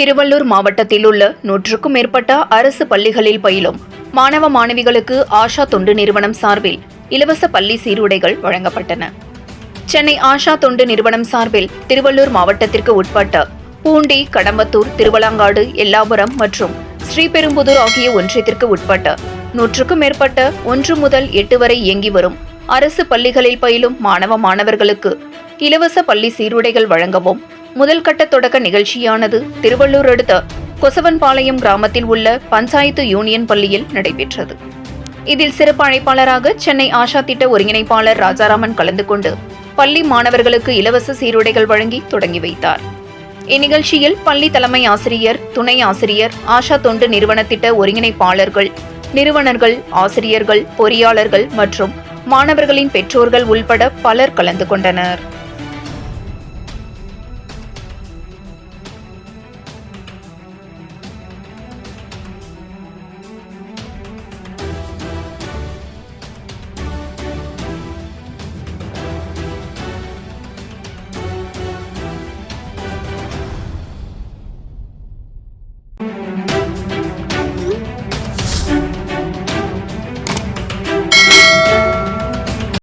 திருவள்ளூர் மாவட்டத்தில் உள்ள நூற்றுக்கும் மேற்பட்ட அரசு பள்ளிகளில் பயிலும் மாணவ மாணவிகளுக்கு ஆஷா தொண்டு நிறுவனம் சார்பில் இலவச பள்ளி சீருடைகள் வழங்கப்பட்டன. சென்னை ஆஷா தொண்டு நிறுவனம் சார்பில் திருவள்ளூர் மாவட்டத்திற்கு உட்பட்ட பூண்டி கடம்பத்தூர் திருவலாங்காடு எல்லாபுரம் மற்றும் ஸ்ரீபெரும்புதூர் ஆகிய ஒன்றியத்திற்கு உட்பட்ட நூற்றுக்கும் மேற்பட்ட ஒன்று முதல் எட்டு வரை இயங்கி வரும் அரசு பள்ளிகளில் பயிலும் மாணவ மாணவர்களுக்கு இலவச பள்ளி சீருடைகள் வழங்கவும் முதல் கட்ட தொடக்க நிகழ்ச்சியானது திருவள்ளூர் அடுத்த கொசவன்பாளையம் கிராமத்தில் உள்ள பஞ்சாயத்து யூனியன் பள்ளியில் நடைபெற்றது. இதில் சிறப்பு அழைப்பாளராக சென்னை ஆஷா திட்ட ஒருங்கிணைப்பாளர் ராஜாராமன் கலந்து கொண்டு பள்ளி மாணவர்களுக்கு இலவச சீருடைகள் வழங்கி தொடங்கி வைத்தார். இந்நிகழ்ச்சியில் பள்ளி தலைமை ஆசிரியர் துணை ஆசிரியர் ஆஷா தொண்டு நிறுவன திட்ட ஒருங்கிணைப்பாளர்கள் நிறுவனர்கள் ஆசிரியர்கள் பொறியாளர்கள் மற்றும் மாணவர்களின் பெற்றோர்கள் உள்பட பலர் கலந்து கொண்டனர்.